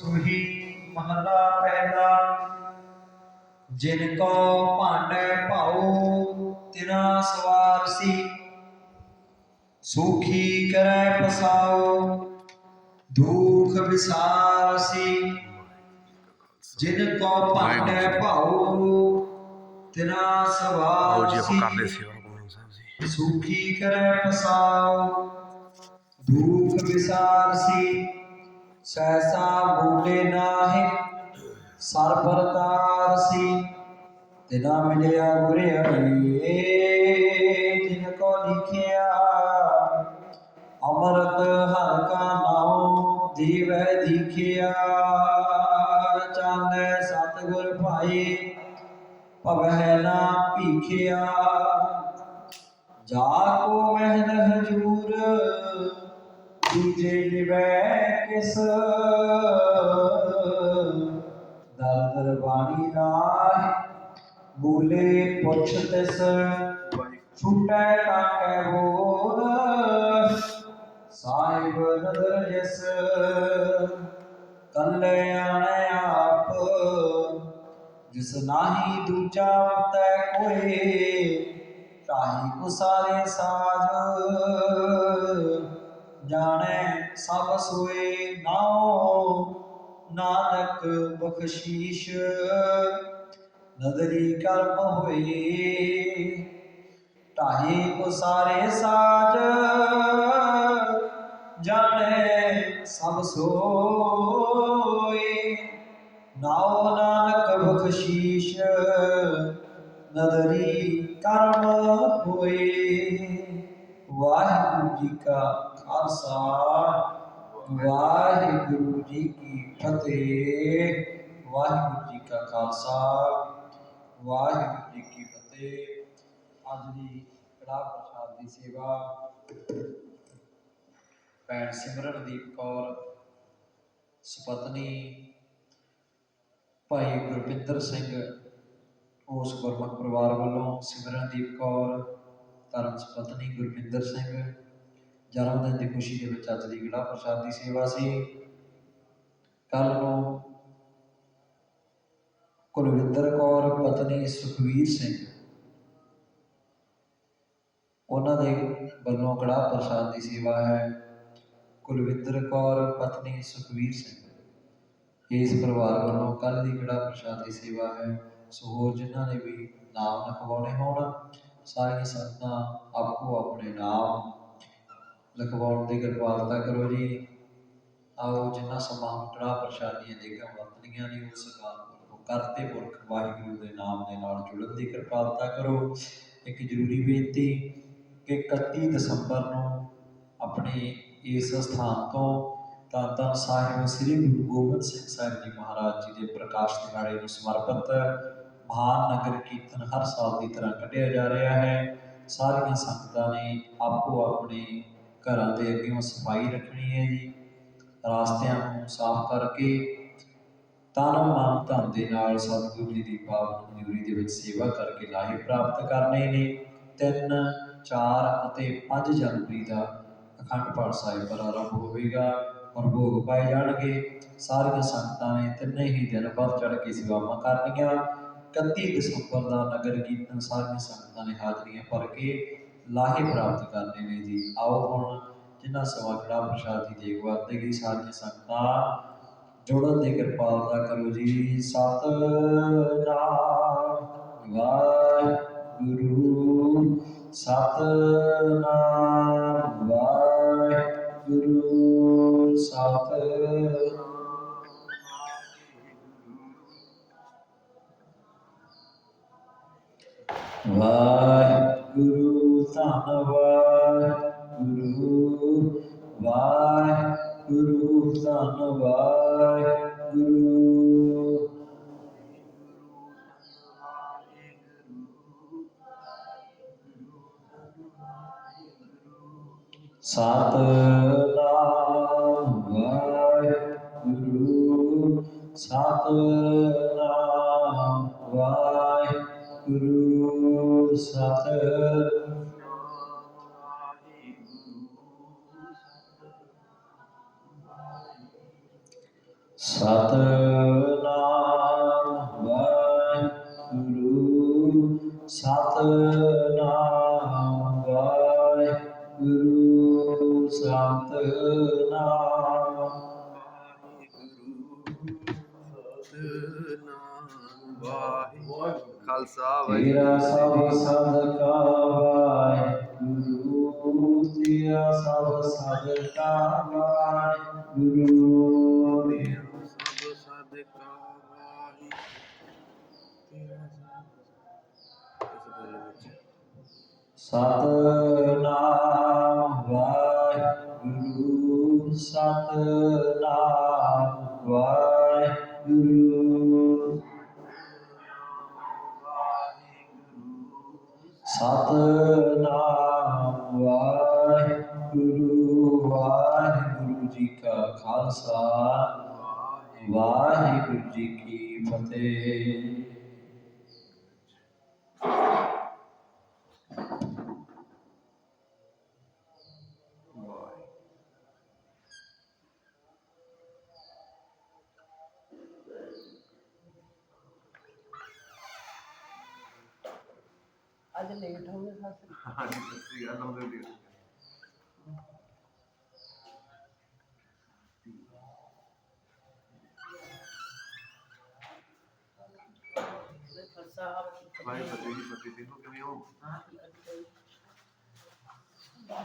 ਸੁਹੀ ਮਹਲਾ ਪਹਿਲਾ। ਜਿਨ ਕੋ ਭਾਂਡੇ ਭਾਉ ਤਿਨਾ ਸਵਾਰ ਸੀ। ਸੁਖੀ ਕਰੈ ਪਸਾਉ ਦੁਖ ਵਿਸਾਰ ਸੀ। ਜਿਨ ਕੋ ਭਾਂਡੇ ਭਾਉ ਤਿਨਾ ਆਓ ਸਵਾਰ ਜੀ ਕਰਦੇ ਸੇਵਾ ਗੁਰੂ ਸਾਹਿਬ ਜੀ। ਸੁਖੀ ਕਰੈ ਪਸਾਉ ਦੁਖ ਵਿਸਾਰ ਸੀ। ਸੈਸਾ ਬੋਲੇ ਨਾਹਿ ਸਰਬਰਤਾਰ ਸੀ, ਤਿਨਾ ਮਿਲਿਆ ਗੁਰਿਆਈ ਜਿਨ ਕੋ ਲਿਖਿਆ, ਅਮਰਤ ਹਰ ਕਾ ਨਾਉ ਦੀਵੈ ਦੀਖਿਆ। ਚਾਲੇ ਸਤਿਗੁਰ ਭਾਈ, ਭਵਹਿ ਨਾ ਭੀਖਿਆ। ਜਾ ਕੋ ਮਹਿਲ ਹਜੂਰ ਦੂਜੇ ਲਿਵੈ ਕਿਸ ਦਰ ਬਾਣੀ ਰਾਹ ਬੋਲੇ ਪੁੱਛ ਤਿਸ ਛੁਟੈ ਕਾਕੈ ਬੋਲ ਸਾਹਿਬ ਨਦਰ ਜਿਸ ਕੱਲੇ ਆਣੇ ਆਪ ਜਿਸ ਨਾਹੀ ਦੂਜਾ ਤੈ ਕੋਏ, ਤਾਹੀ ਕੋ ਸਾਰੇ ਸਾਜ। ਜਾਣੈ ਸਭ ਸੋਏ ਨਾਉ, ਨਾਨਕ ਬਖਸ਼ੀਸ਼। ਨਦਰੀ ਕਰਮ ਹੋਏ ਤਾਹੀ ਕੋ ਸਾਰੇ ਸਾਜ। ਜਾਣੈ ਸਭ ਸੋਏ ਨਾਉ, ਨਾਨਕ ਬਖਸ਼ੀਸ਼। ਨਦਰੀ ਕਰਮ ਹੋਏ, ਵਾਹਿਗੁਰੂ ਜੀ ਕਾ ਖਾਲਸਾ ਵਾਹਿਗੁਰੂ ਜੀ ਕੀ ਫਤਿਹ। ਵਾਹਿਗੁਰੂ ਜੀ ਕਾ ਖਾਲਸਾ, ਵਾਹਿਗੁਰੂ ਜੀ ਕੀ ਫਤਿਹ। ਅੱਜ ਦੀ ਕੜਾ ਪ੍ਰਸ਼ਾਦ ਦੀ ਸੇਵਾ ਭੈਣ ਸਿਮਰਨਦੀਪ ਕੌਰ, ਸੁਪਤਨੀ ਭਾਈ ਗੁਰਪਿੰਦਰ ਸਿੰਘ, ਉਸ ਗੁਰਮੁਖ ਪਰਿਵਾਰ ਵੱਲੋਂ ਸਿਮਰਨਦੀਪ ਕੌਰ, ਧਰਮ ਸੁਪਤਨੀ ਗੁਰਪਿੰਦਰ ਸਿੰਘ ਜਨਮ ਦਿਨ ਦੀ ਖੁਸ਼ੀ ਦੇ ਵਿੱਚ ਅੱਜ ਦੀ ਗੜਾ ਪ੍ਰਸ਼ਾਦ ਦੀ ਸੇਵਾ ਸੀ। ਕੱਲ ਨੂੰ ਕੁਲਵਿੰਦਰ ਕੌਰ, ਪਤਨੀ ਸੁਖਵੀਰ ਸਿੰਘ, ਉਹਨਾਂ ਦੇ ਵੱਲੋਂ ਕੜਾ ਪ੍ਰਸ਼ਾਦ ਦੀ ਸੇਵਾ ਹੈ। ਕੁਲਵਿੰਦਰ ਕੌਰ, ਪਤਨੀ ਸੁਖਵੀਰ ਸਿੰਘ, ਇਸ ਪਰਿਵਾਰ ਵੱਲੋਂ ਕੱਲ ਦੀ ਕੜਾ ਪ੍ਰਸ਼ਾਦ ਦੀ ਸੇਵਾ ਹੈ। ਸੋ ਹੋਰ ਜਿਨ੍ਹਾਂ ਨੇ ਵੀ ਨਾਮ ਲਿਖਵਾਉਣੇ ਹੋਣ, ਸਾਰੀਆਂ ਸੰਗਤਾਂ ਆਪੋ ਆਪਣੇ ਨਾਮ ਲਿਖਵਾਉਣ ਦੀ ਕਿਰਪਾਲਤਾ ਕਰੋ ਜੀ। ਆਓ ਜਿੰਨਾ ਸਮਾਂ ਹੁਣ ਪ੍ਰਸ਼ਾਦੀਆਂ ਦੇਗਾ ਵਰਤਣੀਆਂ ਨੇ ਉਸ ਗੱਲ ਨੂੰ ਕਰਤੇ ਪੁਰਖ ਵਾਹਿਗੁਰੂ ਦੇ ਨਾਮ ਦੇ ਨਾਲ ਜੁੜਨ ਦੀ ਕਿਰਪਾਲਤਾ ਕਰੋ। ਇੱਕ ਜ਼ਰੂਰੀ ਬੇਨਤੀ ਕਿ 31 ਦਸੰਬਰ ਨੂੰ ਆਪਣੇ ਇਸ ਸਥਾਨ ਤੋਂ ਤਾਂ ਤਾਂ ਸਾਹਿਬ ਸ੍ਰੀ ਗੁਰੂ ਗੋਬਿੰਦ ਸਿੰਘ ਸਾਹਿਬ ਜੀ ਮਹਾਰਾਜ ਜੀ ਦੇ ਪ੍ਰਕਾਸ਼ ਦਿਹਾੜੇ ਨੂੰ ਸਮਰਪਿਤ ਮਹਾਨ ਨਗਰ ਕੀਰਤਨ ਹਰ ਸਾਲ ਦੀ ਤਰ੍ਹਾਂ ਕੱਢਿਆ ਜਾ ਰਿਹਾ ਹੈ। ਸਾਰੀਆਂ ਸੰਗਤਾਂ ਨੇ ਆਪੋ ਆਪਣੇ ਘਰਾਂ ਦੇ ਅੱਗੇ ਸਫ਼ਾਈ ਰੱਖਣੀ ਹੈ ਜੀ, ਰਾਸਤਿਆਂ ਨੂੰ ਸਾਫ਼ ਕਰਕੇ ਤਨ ਮਨ ਧਨ ਦੇ ਨਾਲ ਸਤਿਗੁਰੂ ਜੀ ਦੀ ਪਾਵਨ ਹਜ਼ੂਰੀ ਦੇ ਵਿੱਚ ਸੇਵਾ ਕਰਕੇ ਲਾਹੇ ਪ੍ਰਾਪਤ ਕਰਨੇ ਨੇ। 3 4 ਅਤੇ 5 ਜਨਵਰੀ ਦਾ ਅਖੰਡ ਪਾਠ ਸਾਹਿਬ ਪ੍ਰਾਰੰਭ ਹੋਵੇਗਾ ਔਰ ਭੋਗ ਪਾਏ ਜਾਣਗੇ। ਸਾਰੀਆਂ ਸੰਗਤਾਂ ਨੇ ਤਿੰਨੇ ਹੀ ਦਿਨ ਵੱਧ ਚੜ ਕੇ ਸੇਵਾਵਾਂ ਕਰਨੀਆਂ। 31 ਦਸੰਬਰ ਦਾ ਨਗਰ ਕੀਰਤਨ ਸਾਰੀਆਂ ਸੰਗਤਾਂ ਨੇ ਹਾਜ਼ਰੀਆਂ ਭਰ ਕੇ ਲਾਹੇ ਪ੍ਰਾਪਤ ਕਰਨੇ ਨੇ ਜੀ। ਆਓ ਹੁਣ ਜਿਨ੍ਹਾਂ ਸਵਾ ਕੜਾ ਪ੍ਰਸ਼ਾਦ ਦੀ ਦੇਗ ਵਰਤੇਗੀ ਸਾਰੀਆਂ ਸੰਗਤਾਂ, ਜੋੜਨ ਦੀ ਕਿਰਪਾਲਤਾ ਕਰੋ ਜੀ। ਸਤਨਾਮ ਵਾਹਿਗੁਰੂ। ਸਤਨਾਮ ਵਾਹਿਗੁਰੂ। ਸਤਿ ਵਾਹਿਗੁਰੂ। ਧੰਨਵਾਦ ਗੁਰੂ ਵਾਹਿਗੁਰੂ ਧੰਨਵਾਦ ਗੁਰੂ ਸਤਨਾਮ ਵਾਹਿਗੁਰੂ ਸਤਨਾਮ ਵਾਹਿਗੁਰੂ ਸਤਿ ਸਤਨਾਮ ਖਾਲਸਾ ਜੀ ਕੀ ਫਤਿਹ। ਅੱਜ ਲੇਟ ਹੋ ਗਏ ਸੱਸ ਹਾਂਜੀ ਸ੍ਰੀ ਅਕਾਲ ਹੋ ਗਈ ਦੇ ਸਾਹਿਬ ਭਾਈ ਫਤਿਹ ਜੀ ਫਤਿਹ ਦੇਖੋ ਕਿਵੇਂ ਹੋ ਹਾਂ ਠੀਕ ਹੈ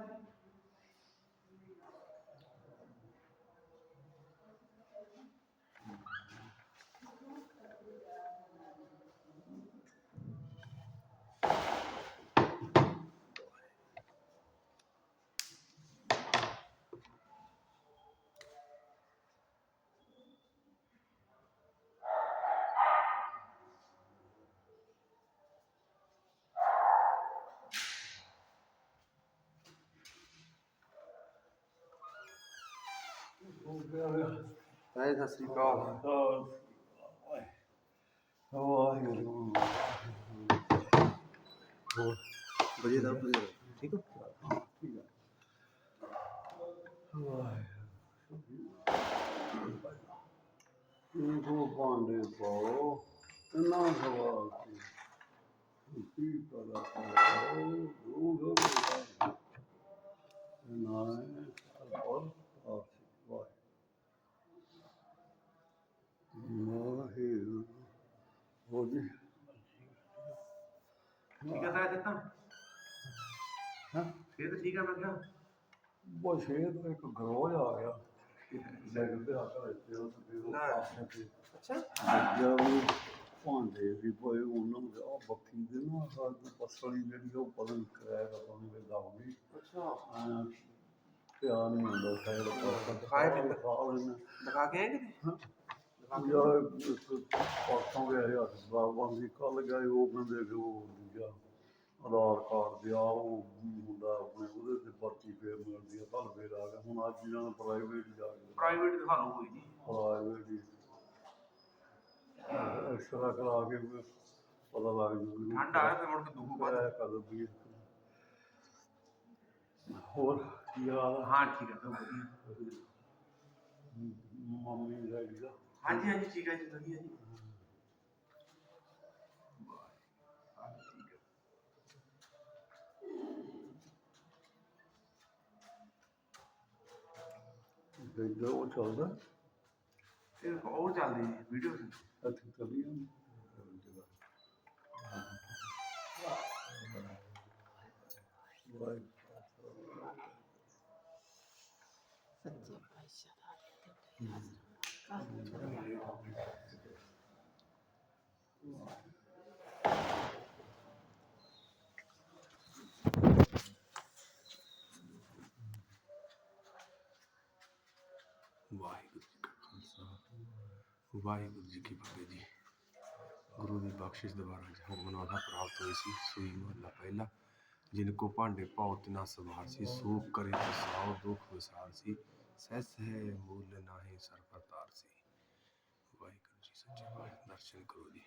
ਜੀ। ਭਾਈ, ਸਤਿ ਸ੍ਰੀ ਅਕਾਲ। ਵਾਹਿਗੁਰੂ ਵਧੀਆ ਦਾ ਵਧੀਆ। ਠੀਕ ਹੋ? ਇਹੋ ਭਾਂਡੇ ਪਾਓ ਨਾ ਸਵਾ ਕੀ ਕਰਾ ਪਾਓ ਰੂਹ ਬੁਲਾ ਨਾ ਔਰ ਆਸੀ ਵਾਹਿ ਵਾਹਿਗੁਰੂ ਹੋ ਜੀ। ਠੀਕ ਹੈ ਤਾਂ ਦਿੱਤਾ ਹਾਂ। ਫਿਰ ਠੀਕ ਹੈ ਮੈਂ ਕਿਹਾ। ਉਹ ਸ਼ੇਰ ਦਾ ਇੱਕ ਗਰੋਹ ਆ ਗਿਆ। ਲੱਗ ਪਿਆ ਘਰ ਤੇ ਉਹ ਤੇ ਤੇ ਅੱਛਾ। ਵੀ ਭਾਂਡੇ ਵੀ ਪਏ ਉਹਨਾਂ ਦੇ ਆ ਬੱਕੀ ਦੇ ਨਾ ਸਾਡੀ ਪਸਲੀ ਜਿਹੜੀ ਉਹ ਪਤਾ ਨਹੀਂ ਕਰਾਇਆ ਪਤਾ ਨਹੀਂ ਵੇਦਾ ਹੋਣੀ ਅੱਛਾ। ਪਿਆ ਨਹੀਂ ਹੁੰਦਾ ਸਾਈਡ ਖਾਏ ਦਿਖਾ ਕੇ ਆਏ ਕਿਤੇ? ਪਾਸੋਂ ਗਏ ਹੱਥ ਬਾਬਾ ਦੀ ਕੱਲ ਗਏ ਉਹ ਕਿ ਉਹ ਦੂਜਾ ਆਧਾਰ ਕਾਰਡ ਦਿਆ ਉਹ ਮੁੰਡਾ ਆਪਣੇ ਉਹਦੇ ਤੇ ਪਰਚੀ ਫੇਰ ਮਿਲਦੀ ਆ ਕੱਲ ਫੇਰ ਆ ਗਿਆ ਹੁਣ ਅੱਜ ਇਹਨਾਂ ਪ੍ਰਾਈਵੇਟ ਜਾ ਕੇ ਪ੍ਰਾਈਵੇਟ ਲਓ ਕੋਈ ਨਹੀਂ ਪ੍ਰਾਈਵੇਟ ਹੀ। ਐਕਸਰਾ ਕਰਾ ਕੇ ਪਤਾ ਲੱਗ ਜੂ ਠੰਡ ਆ ਤੇ ਮੁੜ ਕੇ ਦੁੱਖ ਵੱਧ। ਕਦੋਂ ਵੀ ਹੋਰ ਕੀ ਹਾਲ? ਹਾਂ ਠੀਕ ਹੈ ਵਧੀਆ। ਮੰਮੀ ਦਾ? ਹਾਂਜੀ ਹਾਂਜੀ ਠੀਕ ਹੈ ਜੀ ਵਧੀਆ ਜੀ। ਇੱਧਰ ਉਹ ਚੱਲਦਾ? ਇਹ ਉਹ ਚੱਲਦੀ ਜੀ ਵੀਡੀਓ ਇੱਥੇ ਚੱਲੀ ਜਾਂਦੀ ਵਾਹਿਗੁਰੂ ਸੱਚੇ ਪਾਤਸ਼ਾਹ ਦਾ ਕਾਹ ਵਾਹਿਗੁਰੂ ਜੀ ਕਾ ਖਾਲਸਾ ਵਾਹਿਗੁਰੂ ਜੀ ਕੀ ਫਤਿਹ ਜੀ। ਗੁਰੂ ਦੀ ਬਖਸ਼ਿਸ਼ ਦੁਆਰਾ ਜਹਰ ਮਨੋਦਾ ਪ੍ਰਾਪਤ ਹੋਈ ਸੀ, ਸੂਈ ਮਹੱਲਾ ਪਹਿਲਾ, ਜਿਨ ਕੋ ਭਾਂਡੇ ਪਾਉ ਤਿਨਾ ਸਵਾਰ ਸੀ ਸੂਖ ਕਰੇ ਤਸਾਉ ਦੁਖ ਵਿਸਾਰ ਸੀ ਸਹਿਸ ਹੈ ਮੂਲ ਨਾਹੀ ਸਰ ਸੀ। ਵਾਹਿਗੁਰੂ ਜੀ ਸੱਚੇ ਪਾਤਸ਼ਾਹ, ਦਰਸ਼ਨ ਕਰੋ ਜੀ।